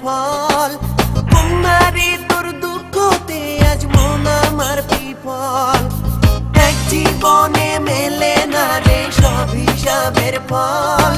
ফল তোমারে তোর দুঃখতে আজ মন আমার বিফল। এক জীবনে মেলে না রে, সব হিসাবের ফল।